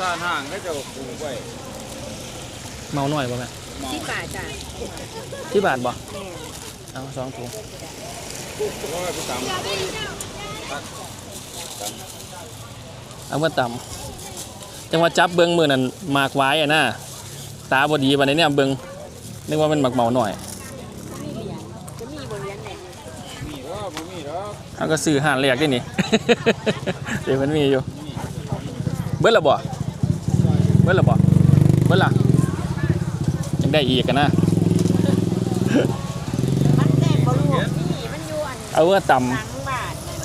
ทานห่างก็จะปลูกไว้เมาหน่อยบ่แม่มองที่ป่าจ้ะที่บาทบ่แม่เอาสองถุงเพราะว่าไปตามเอามาตำจังว่าจับเบิ่งมือนั่นหมากไว้อะนะตาบ่ดีบัดนี้เนี่ยเบิ่งนึกว่ามันหมักเมาหน่อยมีเหรียญจะมีบริเวณไหนมีว่าบ่มีหรอกเอาก็ซื้อห่านแรกได้นี่ เดี๋ยวมันมีอยู่ เบิดและบ่ เบิดและบ่เบิดล่ะยังได้อีกกันนะมันแตกบรูนี่มันอยู่อันเอาเมื่อตหลังบ้านนั่น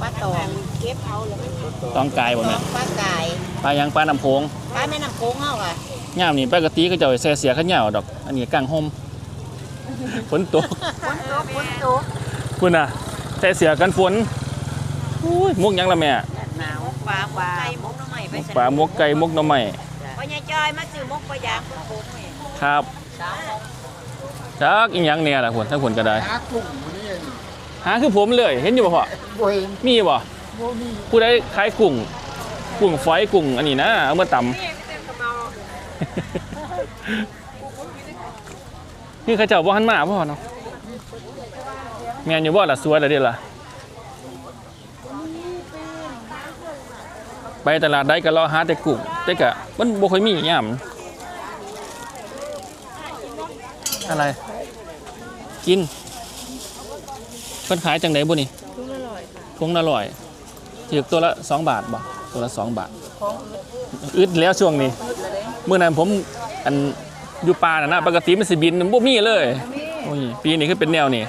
ปลาตองเก็บเอาแล้วมันำต้องกายบ่แม่ปลากายปลายังปลาน้ำโพงปลาแม่น้ำโขงเอาค่ะย่ามนี่ปกติก็จะเอาไปแซ่เสียข้าวเหนียวดอก อันนี้กลางห่มฝนตกฝนตกฝนตกคุณน่ะแซ่เสียกันฝนอุ้ยมุกหยังละแม่หนาว ปลาปลาไก่มกน้ำใหม่ไปมุกปลามุกไก่มุกหน่อไม้พ่อยายจอยมาซื้อมกปลายางมกโขงนี่ครับสามมกจักอีหยังเนี่ยล่ะคุณถ้าคุณก็ได้หากุ้งบ่นี่หาคือผมเลย เห็นอยู่บ่พ่อบ่เห็นมีบ่บ่มีผู้ใดขายกุ้งกุ้งฝอยกุ้งอันนี้นะเอามาตำนี่เขาเจ้าบ่หันมาพ่อเนาะแม่นอยู่บ่ล่ะสวยแล้วเด้ล่ะ ไปตลาดใดก็รอหาแต่กุ้งแต่ก็มันบ่ค่อยมียามอะไร กินเพิ่นขายจังไดบ่นี่ทุกอร่อยค่ะพวงละร้อยถือตัวละ2บาทบ่ตัวละ2บาทอึดแล้วช่วงนี้เมื่อนั้นผมอันอยู่ป่าน่ะนะปกติมันสิบินมันบ่มีเลยโอ้ยปีนี้คือเป็นแนวนี่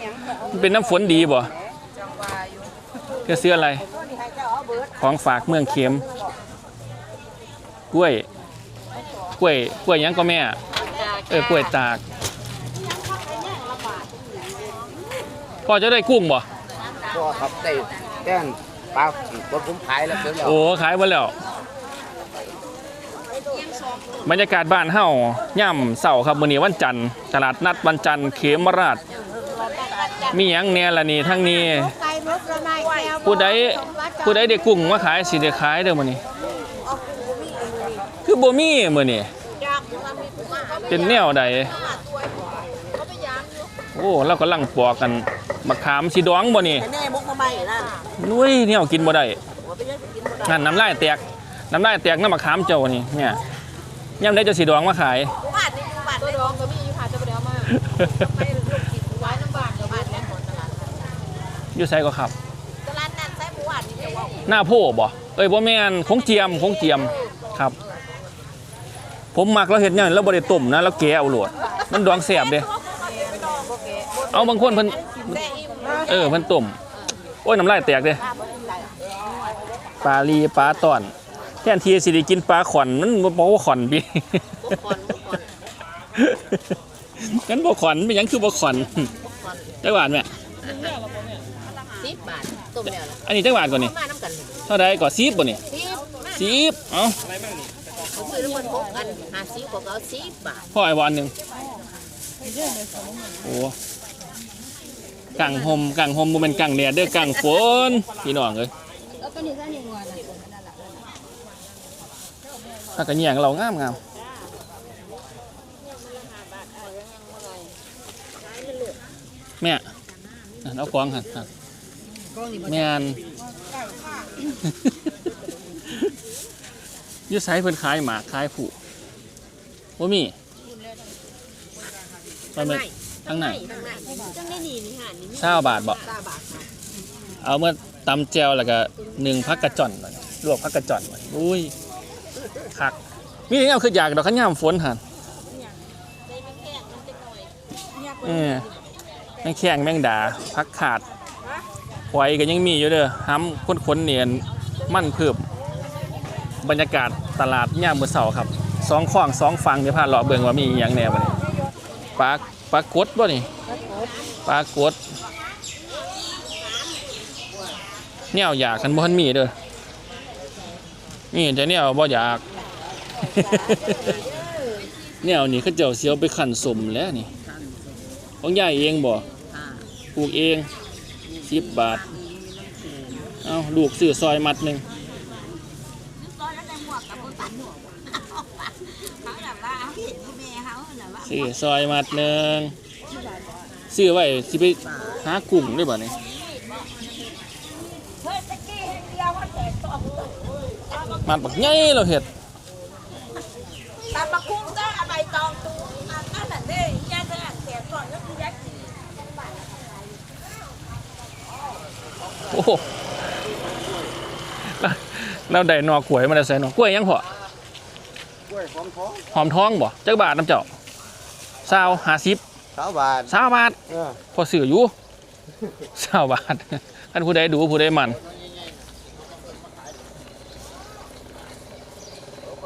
มันเป็นน้ำฝนดีบ่ก็เสื้ออะไร ของฝากเมืองเข็ม กล้วย กล้วย กล้วยหยังก็แม่ เออกล้วยตาก พ่อจะได้กุ้งบ่ ก็ครับได้แต้นปลาบดผมขายแล้วเดี๋ยวแล้วโอ้ขายหมดแล้ว บรรยากาศบ้านเฮาย่ำเสาร์ครับมื้อนี้วันจันทร์ตลาดนัดวันจันทร์เขมราช มีหยังแหน่ละนี่ทั้งนี้ ไก่มกละไม้แก้วผู้ใดผู้ใดได้กุ้งมาขายสิได้ขายเด้อมื้อนี้ คือบ่มีมื้อนี้จากมันมีผู้มาเป็นแนวใดเขาไปยางอยู่โอ้เรากำลังปอกกันมะขามสิดองบ่นี่แต่แน่มกมาใหม่นะนุ้ยแนวกินบ่ได้หัวไปยังไปกินบ่ได้นั่นน้ำลายแตกน้ำลายแตกน้ำมะขามเจ้านี่เนี่ยย่ำได้จะสีดองมาขายบ้านนี่บ้านตัวดองก็มีอยู่ค่ะจะไปเดี๋ยวมาไปลูกกินไว้น้ำบานกับบ้านแม่คนตลาดอยู่ไสก็ครับตลาดนั้นใช้ผู้ว่านี่จะว่าหน้าโพบ่เอ้ยบ่แม่นคงเจียมคงเจียมครับ ผมมักเราเห็ดเนี่ยเราบ่ได้ต้มนะเราแกะเอาโหลดมันดองแซ่บเด้เอาบางคนเพิ่นแต่อิ่มเออเพิ่นต้มโอ้ยน้ำลายแตกเด้ปลาลีปลาตอน แทนที่สิได้กินปลาขอนมันบ่บ่ขอนบิบุกคนบุกคนงั้นบ่ขอนเป็นหยังคือบ่ขอนจักบาทแม่สิบบาทต้มแล้วล่ะอันนี้จักบาทก่อนนี่มาน้ำกันเท่าใดก่อน10บ่นี่สิบมา10เอ้าเขาซื้อแล้วมันันห้าสิบกว่าเขาสิบบาทพ่อไอ้วานหนึ่งโอ้กังหมกังหมบ่แม่นกังแดดเด้อกังฝนพี่น้องเอ้ยแล้วก็นี่ซะนี่งอนน่ะถ้าก็แย่งเรางามงามแม่เอาของหันหันแม่นอยู่ไสเพิ่นขายหมากขายผู้ บ่มีไปไหมทางไหนจังได้นี่นี่ห่านนี่เช้าบาทบ่ตาบาทเอาเมื่อตำแจวแล้วก็หนึ่งพักกระจ่อนก่อนลวกพักกระจ่อนก่อนอุ้ยคักมีอย่างเอาคืออยากดอกขันยามฝนหันเออแมงแข้งแมงดาพักขาดหอยก็ยังมีอยู่เด้อห้ำค้นๆเนียนมั่นเพิ่มบรรยากาศตลาดย่ามมื้อเสาร์ครับ สองข้องสองฝั่งเดี๋ยวพาเลาะเบิ่งว่ามีอย่างแน่บ่นี่ปลาปลากดบ่นี่ปลากดแนวอยากกันบ่ทันมีเด้อนี่แต่แนวบ่อยาก แนวนี่เขาเจ้าเสียวไปขันสมแล้วนี่ของยายเองบ่ปลูกเองสิบบาท เอาลูกซื้อซอยมัดหนึ่ง ซื้อซอยมัดหนึ่งซื้อไว้สิไปหากุ้งได้บ่เนี่ยมัดบักใหญ่เราเห็ดตามมาคุ้งเจ้าใบตองตูอันนั่นน่ะเด้ยาจะแขนก่อนก็คือยักษ์จีโอ้โหแล้วเราได้หนอกกล้วยมาได้ใส่หนอกกล้วยยังพอกล้วยของท้องหอมท้องบ่จักบาทน้ำเจ้า สาวห้าสิบสาวบาทสาวบาทเออพอซื้ออยู่สาวบาทท่านผู้ใดดูผู้ใดมัน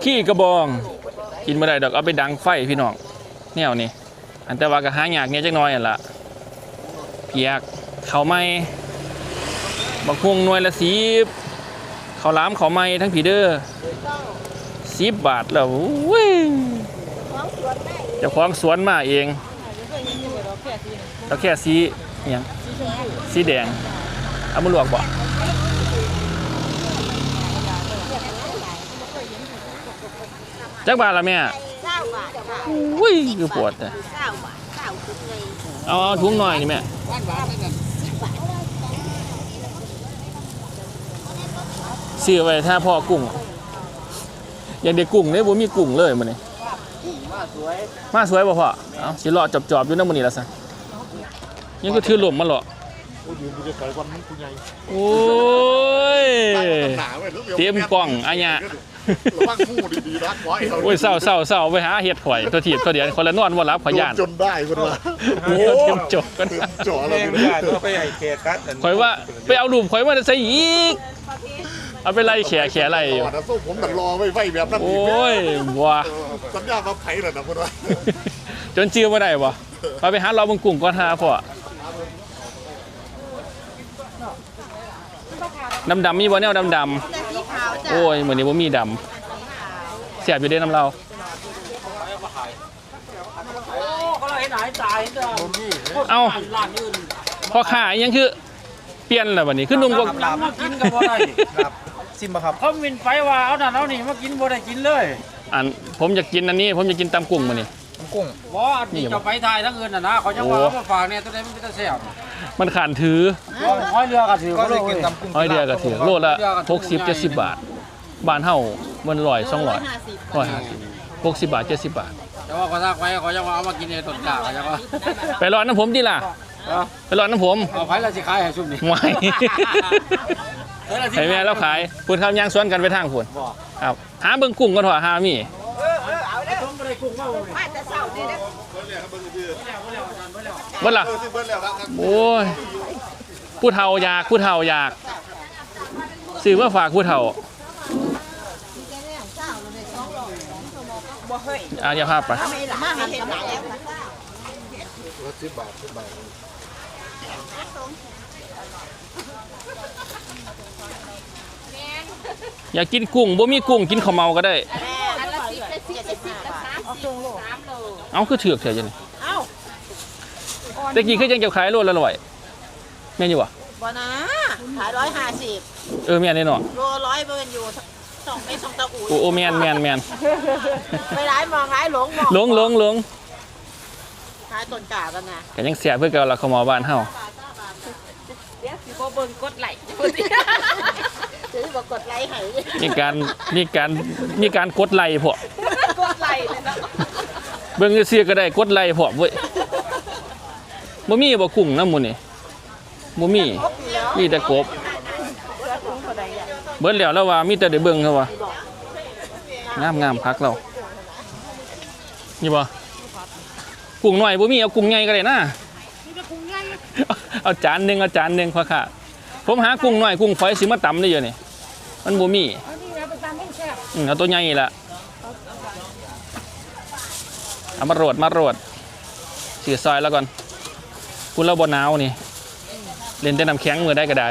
ขี้กระบอง กินไม่ได้ดอกเอาไปดังไฟพี่น้องแนวนี้อันแต่ว่าก็หายากเนี่ยจักหน้อยอันละเปียกเขาวไหม้บักฮวงหน่วยละสิบข้าวหลามเขาวไหม้ทั้งผีเด้อสิบบาทแล้วเว้ย เจ้าของสวนมาเองแล้วแค่สีอหยังสีแดงเอามาลวกบ่จักบาทละแม่เก้าบาทค่ะอุ้ยคือปวดแต่เก้าบาทเก้าคุ้งไงเอาเอาถุงหน่อยนี่แม่ซื้อไว้ถ้าพ่อกุ้งอย่างเด็กกุ้งเนี่ยบ่มีกุ้งเลยมื้อนี้มา สวยมาสวยบ่พ่อเอาสิรอจอบๆอยู่นำมื้อนี้ละซะยังก็ถือหล่มมาเหรอโอ้ยยืนดูจะใส่วันนั้นกูใหญ่โอ้ยหนาเว้ยแล้วดี๋ยวเตรียมกล้องอะยะระวังมูดีๆนะไว้โอ้ยเศร้าเศร้าเศร้าไปหาเห็ดข่อยตัวถีบตัวเดียวคนละนอนบ่รับขอยย่านโดจนได้คนละโอ้เต็มจบกันเต็มจ่อเลแม่ยงญาติก็ไปให้แขกกัดอันข่อยว่าไปเอารูปข่อยมาใส่อีก เอาไปไล่แขแขไล่อยู่ก่อนนะส้มผมแต่รอไว้ไว้แบบนั้นโอ้ยบัวเออสัญญามาไผ่เลยนะคนละจนจื้อมาได้บ่เอาไปหาเราบงกุ้งก่อนหาพ่อดำดำๆมีบ่แนวดำดแต่สีขาวำจ้ะโอ้ยเหมือนนี้บ่มีดำเสียบอยู่เด้น้ำเรา ก็เลยหายตายเด้อเอ้าร้านอื่นพ่อค้าอิหยังคือ เปลี่ยนแล้วบัดนี้คือนุ่มกว่ายังมากินกับบ่ได้ครับ ซิมบ่ครับเขาวินไปว่าเอานั่นเอานี่มากินบ่ได้กินเลยอันผมอยากกินอันนี้ ผมอยากกินตำกุ้งมื้อนี้กุ้งบ่อันนี้จะไปทายทั้งอื่นน่ะนะเขาจะว่าโอ้ เอามาฝากเนี่ยตัวใดมันเป็นตาแซ่บมันขานถือห้อยเรือก็ถือก็ก็เลเลยยกิกินนตำกุ้งอ้อยเดียก็ถือโลละหกสิบเจ็ดสิบบาท บ้านเฮามันร้อยสองร้อยห้าสิบร้อยห้าสิบหกสิบบาทเจ็ดสิบบาท แต่ว่าเขาทักไปเขาจะว่าเอามากินในต้นกล้าเขาจะว่าไปรอน้ำผมดิล่ะ เอาไปรอน้ำผม เอาไผละสิขายให้ซุ่มนี่ไม่ ให้แม่เราขายพูดข้าวยางสวนกันไปทางพูนบ่ครับหาเบิ่งกุ้งก็ถอหามีต้องบ่ได้กุ้งมาบ่มาแต่เช้านี่นะเบิ่ล่ะเออที่เบิ้ลแล้วครับโอ้ยผู้เฒ่าอยากผู้เฒ่าอยากซื้อมาฝากผู้เฒ่าอะอย่าพาไป ไม่ละมาหันกันแล้ว สิบบาทสิบบาท อยากกินกุ้งบ่มีกุ้งกินข้าวเมาก็ได้ อันละสิบละสิบละสิบละสามสิบสามโลเอาคือเถือกเถอะจังนี่เอ้าตะกี้คือยังเก็บขายโลละร้อยแม่นอยู่บ่บ่นะขายร้อยห้าสิบเออแม่นแน่นอนโลร้อยเบิร์นอยู่สองไม่สองตะอุ่ยโอ้โอ้แม่นแม่นแม่นไปร้ายมองร้ายหลงมองหลงหลงหลงขายต้นกากันนะก็ยังเสียเพื่อเก่าละข้าวเมาบ้านเฮาเดี๋ยวสิบ่เบิ่งกดไล ค์จะได้บอกกดไลค์ให้มีการมีการมีการกดไลค์พวกกดไลค์เลยนะเบิ่งเสียก็ได้กดไลค์พวกเว้ยบ่มีบ่กุ้งนำหมื้นี่บ่มีมีแต่กบเบิดแล้วแล้วว่ามีแต่ได้เบิ่งเขาว่างามงามพักเรานี่บ่กุ้งน้อยบ่มีเอากุ้งใหญ่ก็ได้นะเอาจานหนึงเอาจานหนึงพอค่ะ ผมหากุ้งน้อยกุ้งฝอยสิมาตำได้อยู่นี่มันบ่มีอืมเอาตัวใหญ่นี่ล่ะเอามาโรดมาโรดเสียซอยแล้วก่อนคุณเราบ่หนาวนี่ เล่นแต่น้ำแข็งมือได้ก็ได้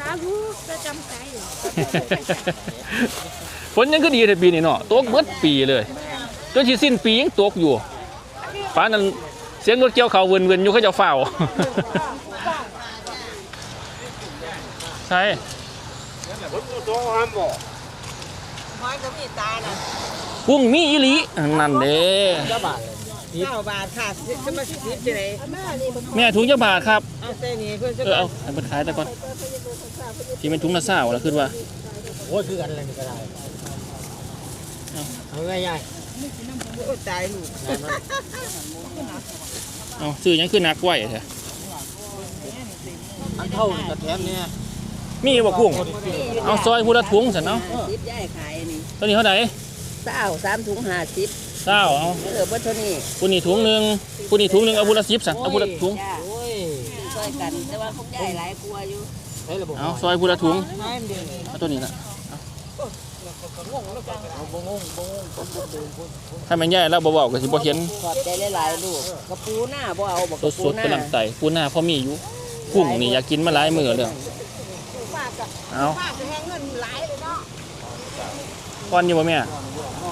น้ำรู้จะจำใจฝนยังก็ดีแต่ปีนี้เนาะตกเบิดปีเลยจนสิสิ้นปียังตกอยู่ฟ้านั้นเสียงรถเกี่ยวเขาเวินๆอยู่เขาจะเฝ้า ใช่น้อยก็มีตาน่ะผกุ้งมีอีหลีอันนั่นเด้เจ้าบาทเก้าบาทค่ะจะมาสิบจะไหนแม่ถุงจะบาทครับเอาเส้นนี้เพื่อนจะเออเอาให้เปิดขายแต่ก่อนที่เป็นถุงละเศร้าแล้วขึ้นว่าโอ้ยคือกันอะไรนี่ก็ได้เอาง่ายโอ้ตายลูกๆนั่นมันเอาซื้อหยังคือนักไว้แท้อันเท่านี่กระแถมเนี่ย มีบ่กุ้ง เอาซอยพูละถุงสันเนาะสิบย่ายขายนี่ตัวนี้เท่าไหร่เศร้าสามถุงห้าสิบเศร้าเอาเหลือเพื่อนเท่านี้ผู้นี้ถุงหนึงผู้นี้ถุงหนึงเอาพูละสิบสันเอาพูละถุง จ้าโอ้ยช่วยกันแต่ว่าพวกย่ายหลายกลัวอยู่ใช้ระบบเอาซอยพูละถุงไม่เดียวเอาตัวนี้ละเอาบ่งงบ่งงผมบ่เดินพุ่นถ้ามันใหญ่แล้วบ่เว้าก็สิบ่เห็นขอบใจหลายๆลูกกระปูหน้าบ่เอาบอกกตัวระปูสดหน้า กำลังไตปูหน้าพอมีอยู่กุ้งนี่อยากกินมาหลายมื้อแล้ว เอาป้าจะให้เงินหลายเลยเนาะก้อนอยู่บ่แม่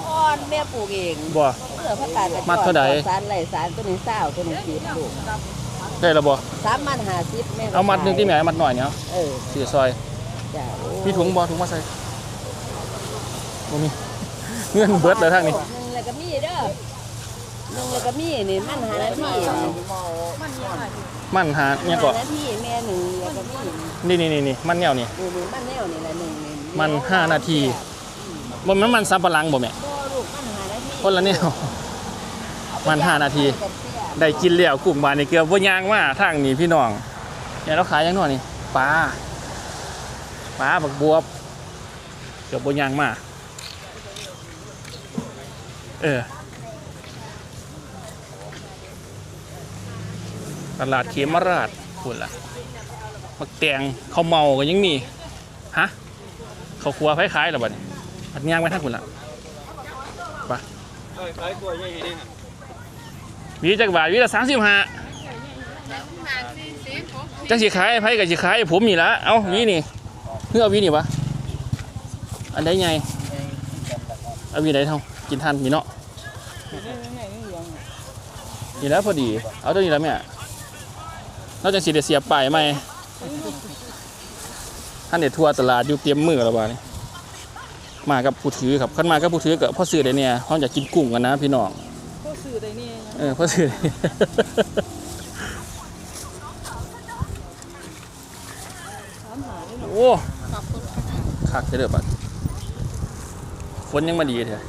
ก้อนแม่ปลูกเองบ่เพื่อพระตายกระมัดเท่าใดสารไหลสารตัวนี้เศร้าตัวนี้สิบลูกได้แล้วบ่สามมัดห้าสิบแม่ก็เอามัดหนึงที่แม่มัดหน่อยเนี่ยเอาเออซื้อซอยจ้าโอ้มีถุงบ่ถุงมาใส่บ่มีเงื่อนเบิดเลยทางนี้หนึ่งแล้วก็มีเด้อห นึ่งแล้วก็มีนี่มันหานาทีนี่มันหาเนี่ยก็หานาทีแม่หนึ่งแล้วก็มีนี่นี่นี่นี่มันแนวนี่นี่นี่มันแนวนี่แหละหนึ่งนี่มันห้านาทีบ่แมันมันสับปะหลังบ่แม่บ่ลูกมันหานาทีคนละแนวมันห้านาที ได้กินแล้วกลุ่มบานนี่เกือบบ่ย่างมาทางนี้พี่น้องเนี่ยเราขายยังน้อยนี่ปลาปลาบักบวบเกือบบ่ย่างมา เออ ตลาดเขมราชคุณล่ะมักแตงข้าวเมาก็ยังมีฮะข้าวครัวไผขายแล้วบัดนี้อัดย่างไปท่างคุณล่ะไปวีจักบาทวีละสามสิบห้าจักสิขายไผกับสิขายผมนี่ละเอ้าวีนี่เพื่อเอาวีนี่วะอันใดไงเอาวีไหนเท่ากินทันมีเนาะนี่แล้วพอดี เอาตัวนี้แล้วแม่ เราจะสิเดเสียบป้ายไหมท่านเด็ดทัวร์ตลาดอยู่เตรียมมือแล้วบ้านี่มากับผู้ถือครับขันมากับผู้ถือกับพ่อซื้อได้เนี่ยเขาอยากกินกุ้งกันนะพี่น้องก็ซื้อได้นี่เออพ่อซื้อได้โอ้คักเด้อบัดฝนยังมาดีเถอะ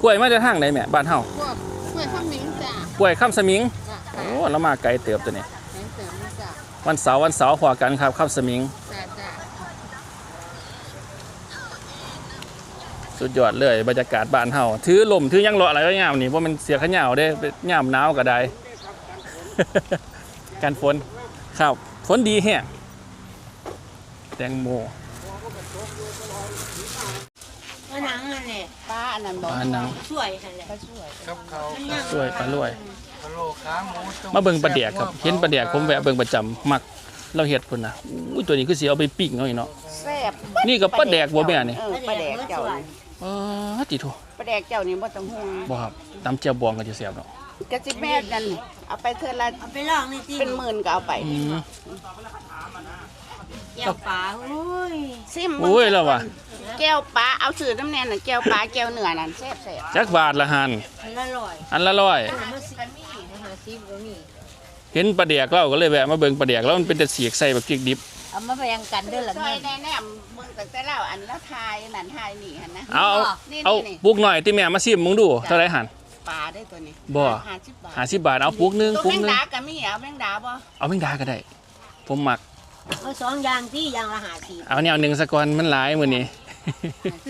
กล้วยมาจะทางไหนแม่บ้านเฮาพวกกล้วยข้าวหมิงจ้ะกล้วยข้ามสมิงจ้ะโอ้แล้วมาไกลเติบตัวนี้ วันเสาร์วันเสาร์พอกันครับข้ามสมิง จ้ะจ้ะสุดยอดเลยบรรยากาศบ้านเฮาถือลมถือหยังเลาะอะไรก็ยามนี่ว่ามันเสียขะเหยาวเด้ยามหนาวก็ได้ การฝนครับฝนดีแฮะแตงโมมาหนังอะไรป้าอันนั้นบอกปลาหนังช่วยกันแหละครับเขา สวยปลารวยพะโล้ขาห มูต้มาเบิ่งปลาแดกครับ เห็นปลาแดกผมแวะเบิ่งประจำมักเราเฮ็ดพุ่นนะอุ้ยตัวนี้คือสิเอาไปปิ้งเนาะนี่เนาะ แซ่บนี่ก็ปลาแดกบ่แม่นี่เออปลาแดกเจ้านี่เออติโทปลาแดกเจ้านี่บ่ต้องห่วงบ่ครับตำเจียวบองก็จะแซ่บเนาะกะสิแม่นั่นเอาไปเทื่อละเอาไปลองนี่จริงเป็นหมื่นก็เอาไป อืม แก้วปลาโอ้ยซิมโอ้ยแล้วว่ะแก้วปลาเอาซื้อน้ำแน่นน่ะแก้วปลาแก้วเนื้อนั่นแซ่บแซ่บจักบาทละหันอันละร้อยอันละร้อยมาสิหาซิบก็มีเห็นปลาแดกเราก็เลยแวะมาเบิ่งปลาแดกแล้วมันเป็นแต่เสียกใส่แบบพริกดิบเอามาแบ่งกันเด้อละซอแม่ยแน่แน่ๆมึงตั้งแต่เล่าอันละทายนั่นทายนี่หั่นนะ เอาเอานี่เอานี่ปุกหน่อยที่แม่มาซิมมึงดูเท่าไรหัน ปลาได้ตัวนี้บ่ ห้าสิบบาทหาสิบบาทเอาปุกหนึงตัวปุกแมงหนึงดาก็มีเอาแมงดาบ่เอาแมงดาก็ได้ ผมหมัก เอาสองอย่างที่อย่างละหาสิบเอาแนวหนึ่งสะกอนมันหลายมื้อนี้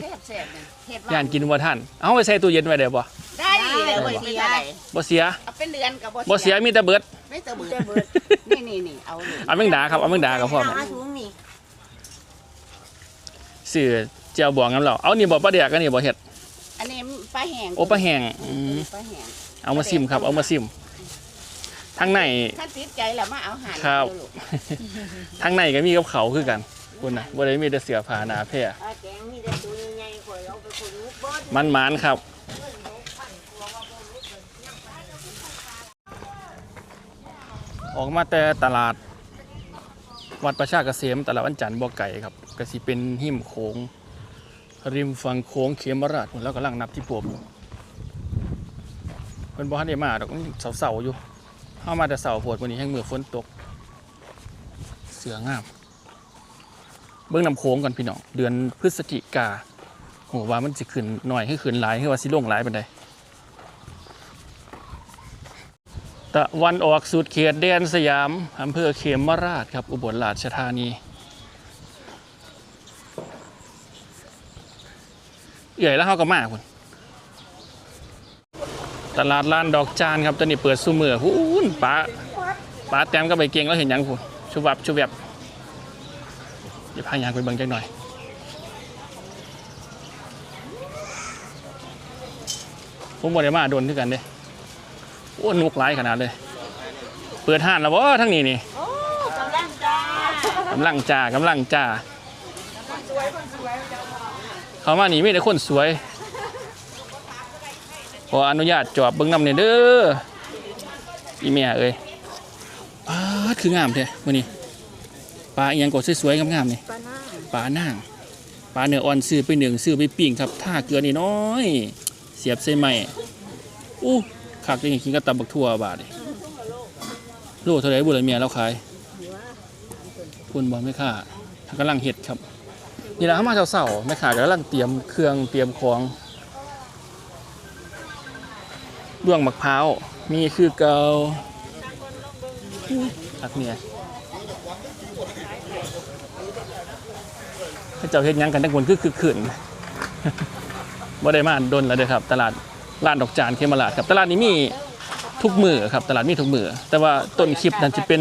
แซ่บแซ่บๆนั่นเฮ็ดย่านกินบ่ทันเอาไปใส่ตู้เย็นไว้ได้บ่ได้เลยบ่เสียบ่เสียเอาเป็นเดือนก็บ่เสียมีแต่เบิดไม่เตอเบิดนี่นี่นี่เอาเลยเอาแมงดาครับเอาแมงดากับพ่อเอาถุงนี่ซื้อเจียวบองน้ำเราเอานี่บ่ปลาแดกอันนี้บ่เฮ็ดอันนี้ปลาแห้งโอ้ปลาแห้งอืมปลาแห้งเอามาซิมครับเอามาซิม ทางในถ้าติดใจแล้วมาเอาหารครับ เดี๋ยวลูกทางในก็มีกับเขาวคือกันคุณน่ะบ่ได้มีแต่เสื้อผ้าหนาแพร่เอาแกงมีแต่ตัวใหญ่ๆข่อยเอาไปคนลูกบ่มันหมานครับ ออกมาแต่ตลาด วัดประชาเกษมตลาดวันจันทร์บ่อไก่ครับก็สิเป็นหิมโขงริมฝั่งโขงเขมราชพุ่นแล้วกำลังนับที่ปวบอยู่เพิ่นบ่ทันได้มาดอกมันเสาๆอยู่ เฮามาแต่เสาโพดวันนี้แห้งมือฝนตก เสืองาม เบิ่งน้ำโค้งก่อนพี่น้อง เดือนพฤศจิกาโหว่ามันสิขึ้นหน่อยให้ขึ้นหลายให้ว่าสิลงหลายปานใดตะวันออกสุดเขตแดนสยามอำเภอเขมราชครับ อุบลราชธานีเอื่อยแล้วเขาก็มาคุณ ตลาดล้านดอกจานครับตอนนี้เปิดซูเมอร์หูนป้าป้าแต้มก็ไปเก่งแล้วเห็นหยังคุณชุบวับชุบแบบเดี๋ยวพายางไปเบิ่งจักหน่อย ผมบ่ได้มาโดนคือกันเด้โอ้นุกหลายขนาดเลย เปิดห้านแล้ววะทั้งนี้นี่กำลังจ้ากำลังจ่ากำลังจ่าเขามานี่มีแต่คนสวย ขออนุญาตจอบเบิ้งนำเนี่ยเด้ออีเมียเอ้ยปลาคืองามแท้มื้อนี้ปลาอียังก็สวยๆงามๆนี่ปลาหน้างปลาเนื้ออ่อนซื้อไปหนึ่งซื้อไปปิ้งครับท่าเกลือนี่น้อย เสียบใส่ไม้อู้คักจังกินกับตำบักทั่วบาดนี่โลเท่าไรบุหรี่เมียเราขายคุณบอลไม่ค่ากำลังเห็ดครับนี่แหละเขามาเสาๆไม่ขาดกำลังเตรียมเครื่องเตรียมของ ด้วงมะพร้าวมีคือเกาอักเนี่ยให้เจ้าเห็ดยังกันทั้งคนคือคือขืนบ่ได้มาดนแล้วเด้อครับ ตลาดร้านดอกจานเคมราดครับ ตลาดนี้มีทุกมือครับ ตลาดมีทุกมือแต่ว่าต้นคลิปนั้นจะเป็น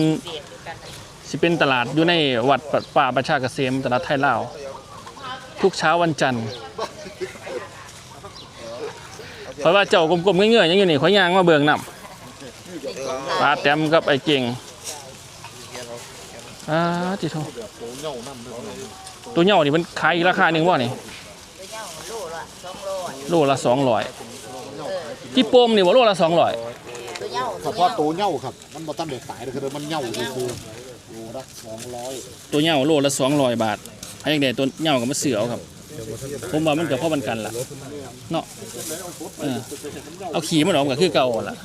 สิเป็นตลาดอยู่ในวัดป่าประชาเกษมตลาดไทยลาว ทุกเช้าวันจันทร์ เพราะว่าเจ้ากลมๆเงื่อยๆอยังอยู่นี่ขอยยางมาเบิ่งนำปลาแต้มกับไอ้เก่งอ่าจิโทตัวเหย่านี่มันขายอีกราคาหนึ่งว่านี่โลละสองร้อยที่โปมนี่ว่าโลละสองร้อยเฉพาะตัวเหย้าครับ มันบ่ทันได้ตายเลยคือมันเหย้าคือโลละสองร้อยตัวเหย่าโลละสองร้อยบาทให้ยังไงตัวเหย่ากับมะเสือเอาครับ ผมว่ามันเกิดพ่อมันกันล่ะเนาะเออเอาขี่มันออกก็คือเก่าล่ะ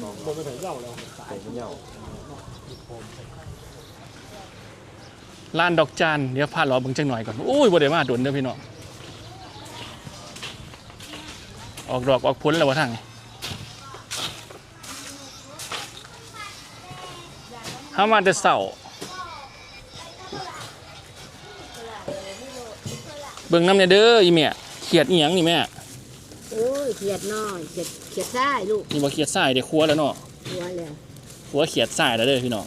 ร้านดอกจานเดี๋ยวพาเราเบิ่งจังหน่อยก่อนโอ้ยบ่ได้มาโดนเด้อพี่น้องออกดอกออกผลแล้วว่าทางนี้เฮามาแต่เช้า บิ่งน้ำเนี่ยเด้ออีแม่เขียดอีหยังนี่แม่โอ้ยเขียดน้อยเขียดเขียดซ้ายลูกนี่บ่เขียดทรายเดี๋ยวครัวแล้วเนาะหัวแล้วครัวเขียดทรายแล้วเด้อพี่น้อง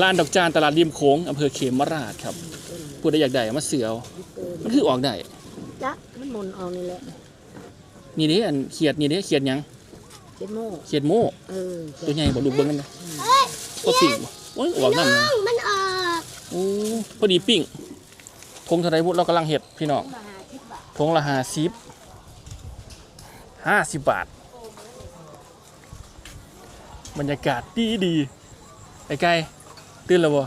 ร้านดอกจานตลาดริมโขงอำเภอเขมราชครับผู้ใดอยากได้เอามาเสือเอามันคือออกได้จ๊ะมันหมุนออกนี่แหละนี่เด้อันเขียดนี่เด้เขียดหยังเขียดโม่เขียดโม่เออตัวใหญ่บ่ลูกเบิ่งกันนะพอปิ้งบ่โอ้ยออกน้ำเลยมันออกโอ้พอดีปิ้ง ทงเท่าไรบุเรากำลังเห็ดพี่น้องทงละห้าสิบห้าสิบบาท บรรยากาศดีดีไอ้ไก่ตื่นแล้วบ่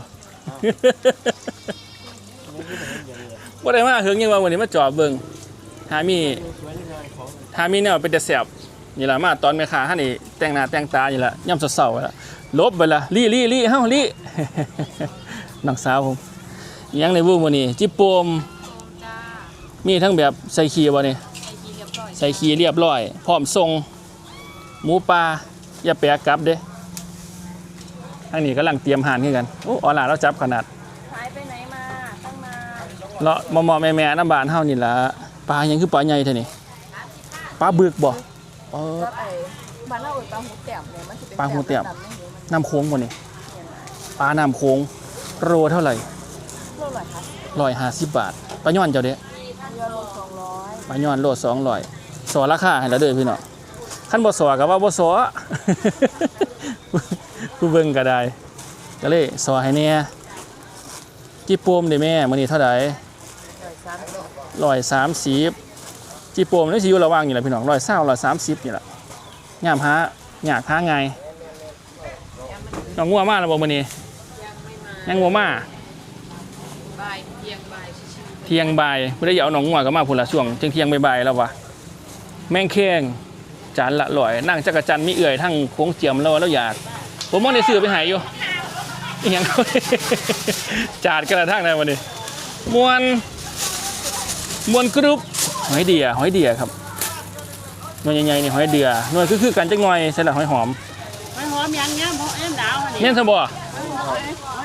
บ่ได้มาเฮิงยังว่าวันนี้มาจอบเบิ่งหามีหามีแนวเป็นแต่แสบนี่แหละมาตอนแม่ค้าหั่นนี่แต่งหน้าแต่งตานี่ล่ะย่ำเศร้าๆละลบไปละลี่ลี่ลี่เฮ้าลี่น้องสาวผม อิหยังในบูมื้อนี้จิโปมมีทั้งแบบใส่ขี้บ่นี่ใส่ขี้เรียบร้อย พร้อมส่งหมูปลาอย่าแปรกลับเด้ทางนี้กำลังเตรียมหานคือกันโอ้ออล่าเราจับขนาดหายไปไหนมาตั้งนานเลาะมอมอแม่แม่ๆน้ำบานเฮานี่ล่ะปลาหยังคือปลาใหญ่เท่านี้ปลาบึกบ่เออ ก็ไอ้บ้านเราเอ่ยปลาหูแต้มเนี่ยมันจะเป็นปลาหูแต้มดำๆไม่เยอะมันน้ำโค้งบ่นี่ปลาน้ำโค้งโลเท่าไหร่ โลละค่ะร้อยห้าสิบบาทปลาย่อนเจ้าเด้เรือโลสองร้อยปลาย่อนโลสองร้อยสอราคาให้แล้วเด้อพี่น้องขั้นบ่สอกับว่าบ่สอ ผู้เบิ่งก็ได้ ก็เลยสอให้แหน่จีโปมเด้แม่มื้อนี้เท่าใดร้อยสามสิบจีโปมนี่สิอยู่ระหว่างนี่แหละพี่น้องร้อยเศร้าร้อยสามสิบนี่แหละยามหาอยากหาไงายน้องงัวมาแล้วบ่มื้อนี้ยังงัวมา บายเพียงบายชิว เที่ยงบ่ายเพื่อได้เอาหนองงัวก็มาพุ่นละช่วงเที่ยงเที่ยงบ่ายๆแล้ววะแมงแข้งจานละร้อยนั่งจักรจันทร์มีเอื่อยทั้งโค้งเจียมแล้วแล้วอยาก ผมมองในซื้อไปใหายอยู่อีหยังจานกระทั่งได้วันนี้มวนมวนกรุ๊ปหอยเดียหอยเดียครับหน่วยใหญ่ๆนี่หอยเดียหน่วยคือคือกันจักหน่อยใส่ละหอยหอมไม่หอมยังเงี้ยเพราะเอ็มหนาวอันนี้เนี่ยเธอบ่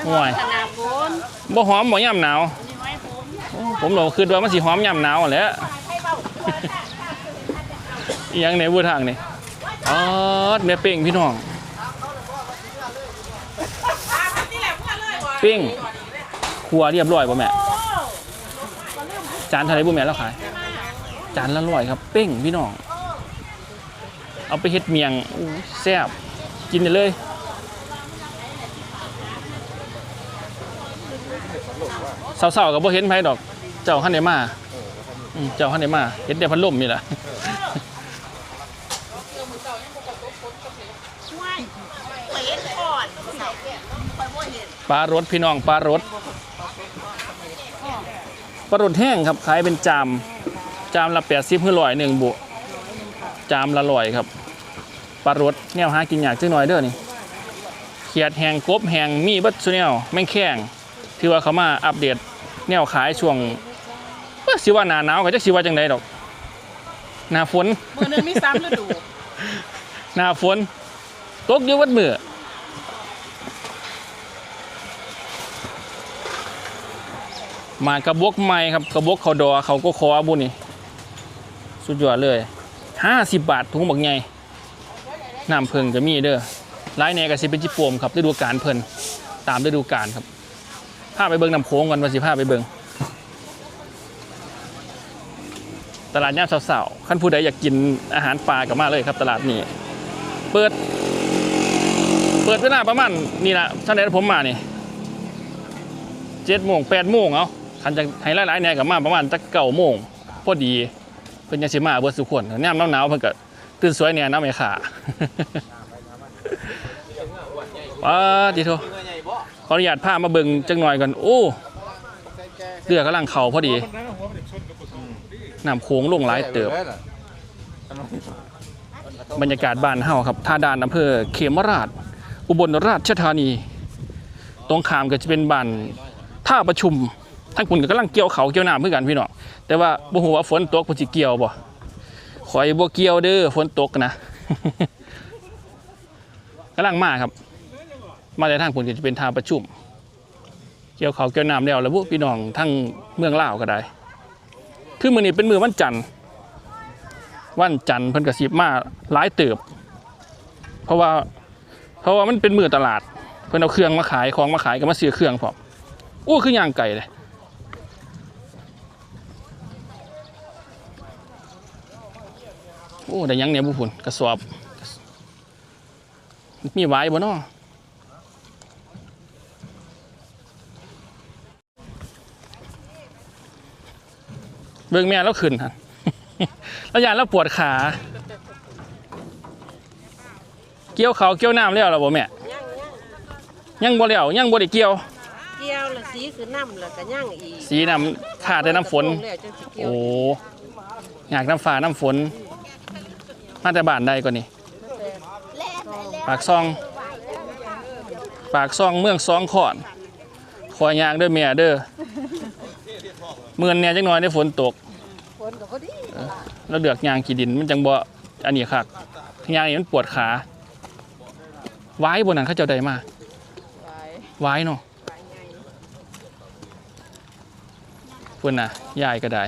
ห่วยขนาดฝนบ่หอมบ่ย่ำหนาวนี่ไว้ ผมหลงคือว่ามันสิหอมยำหนาวแหล้วยังในบูทางนี่อ๋อแม่เป้งพี่น้องเป้งครัวเรียบร้อยป่ะแม่ จานเท่าไรบุแม่แล้วขาย จานละร้อยครับเป้งพี่น้อง เอาไปเฮ็ดเมียงอู้แซ่บกินได้เลยเศร้าๆกับบ่เห็นไผดอก เจ้าขันไดมาอืมเจ้าขันไดมาเห็นแต่พัดลมนี่แหละปลารสพี่น้องปลารสปลารสแห้งครับขายเป็นจาม จามละแปดสิบเพื่อลอยหนึ่งบุจามละลอยครับปลารสแนวหากินอยากจังหน่อยเด้อนี่เขียดแหงกบแหงมีเบัดซุแนวแม่งแข้งที่ว่าเขามาอัปเดตแนวขายช่วงเอ้อ สิว่าหนาหนาวก็จะสิว่าจังไดดอก หน้าฝนมือหนึงมีสามฤดูหน้าฝนตกอยู่วัดมือมากระบกใหม่ครับกระบกเขาดอเขาก็คอบุนี่สุดยอดเลยห้าสิบบาทถุงบักใหญ่น้ำเพิงจะมีเด้อร้ายแหนกับสิเป็นจิปโปมครับฤดูกาลเพิ่นตามฤดูกาลครับพาไปเบิ่งน้ำโค้งกันว่าสิพาไปเบิ่ง ตลาดย่ามสาวๆขั้นผู้ใดอยากกินอาหารปลาก็มาเลยครับ ตลาดนี้ เปิด เปิดเวลาประมาณนี่ละท่านใดผมมานี่เจ็ดโมงแปดโมงเอาคันจะให้หลายๆเนี่ยกับมาประมาณจักเก้าโมงพอดีเพิ่นยังสิมาเบิดสุขคนแนมหนาวๆเพิ่นก็ตื่นสวยเนี่ยน้ำไม่ขาว้าดีโทขออนุญาตพามาเบิ่งจังหน่อยก่อนโอ้เรือกำลังเข่าพอดี น้ำโค้งลงหลายเติบ บรรยากาศบ้านเฮาครับท่าดานอำเภอเขมราช อุบลราชธานี ตรงขามก็จะเป็นบ้านท่าประชุมทั้งคุณก็กำลังเกี่ยวเขาเกี่ยวน้ำเพื่อกันพี่น้องแต่ว่าบ่ฮู้ว่าฝนตกเพิ่นสิเกี่ยวบ่ข่อยบ่เกี่ยวเด้อฝนตกนะกำลังมาครับ มาแต่ทางคุณก็จะเป็นท่าประชุม เกี่ยวเขาเกี่ยวน้ำแล้วแล้วพวกพี่น้องทั้งเมืองลาวก็ได้ คือมือนี้เป็นมือวันจันทร์วันจันทร์เพิ่นกระสิบมาหลายเติบ เพราะว่า เพราะว่ามันเป็นมือตลาด เพิ่นเอาเครื่องมาขายของมาขายก็มาซื้อเครื่องพร้อมอู้คือย่างไก่เลยโอ้ได้ยังเนี่ยบุพุนกระสอบ มีไว้บ่เนาะ เบิ่งแม่แล้วขึ้นฮะแล้วยานแล้วปวดขา เกี่ยวเขาวเกี่ยวน้ำแล้วเหรอบ่แม่ยังบ่แล้วยังบ่ได้เกี่ยว เกี่ยวและสีคือน้ำแล้วก็ย่างอีกสีน้ำขาดแต่น้ำฝนลงแล้วจังสิเกี่ยวโอ้อยากน้ำฟ้าน้ำฝนมาแต่บ้านใดก่อนนี่ปากซอง ปากซองเมืองซองขอนคอยยางเด้อเมียเด้อเมื่อนเนี่ยจังน้อยได้ฝนตกฝนก็พอดีแล้วเดือกยางขี้ดินมันจังบ่อันนี้คักยางนี่มันปวดขาไว้บนนั้นเขาเจ้าใดมาไว้เนาะเพื่อนน่ะยายก็ได้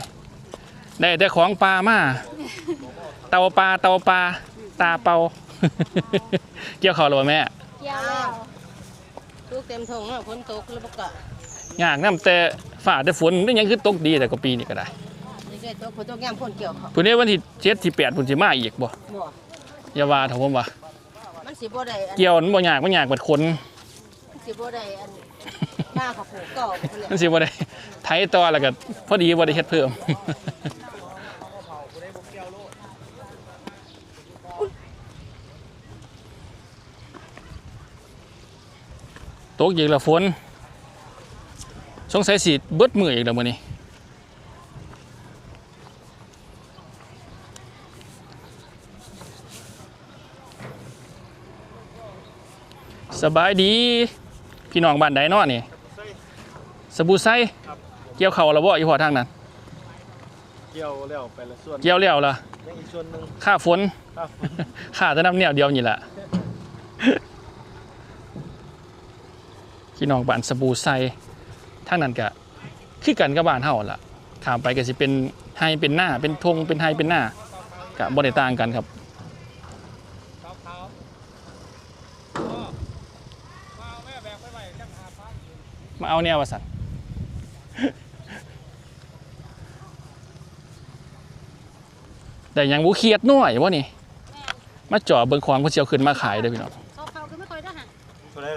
ได้แต่ของปลามาเตาปลาเตาปลาตาเปาเกี่ยวเขาหรือแม่ เกี่ยวแล้วลูกเต็มทงแล้วฝนตกแล้วบ่ก็ยากน้ำแต่ฝ่าแต่ฝนนี่ยังคือตกดีแต่ก็ปีนี้ก็ได้นี่ก็ตกฝนตกยามฝนเกี่ยวเขาพุ่นนี้วันที่เจ็ดที่แปดพุ่นสิมาอีกบ่บ่อย่าว่าเถอะผมว่ามันสิบ่ได้อันเกี่ยวมันบ่ยากมันยากเบิดคน มันสิบ่ได้อันหน้าเขาปลูกต่อพุ่นแหละ มันสิบ่ได้ไถต่อแล้วก็พอดีบ่ได้เฮ็ดเพิ่ม กอีกละฝน สงสัยสีเบิดมืออีกแล้วมื้อนี้สบายดี พี่น้องบ้านใดนอนี่สบู่ไสเกี่ยวเข่าละบ่อีหัวทางนั้น เกี่ยวแล้วไปละส่วนเกี่ยวแล้วละยังอีกส่วนนึงค่าฝนค่าฝนค่าจะน้ำเนี่ยเดียวนี่แหละ พี่น้องบ้านสบู่ไซทางนั้นก็คือกันกับบ้านเฮาล่ะข้ามไปก็สิเป็นไฮเป็นหน้าเป็นทงเป็นไฮเป็นหน้าก็บ่ได้ต่างกันครับมาเอาเนี่ยว่าสันแต่ยังบุเครียดหน่อยวะนี่ มาจ่อเบิ่งของเพื่อสิเชียวขึ้นมาขายเด้พี่น้องมาเอาเลย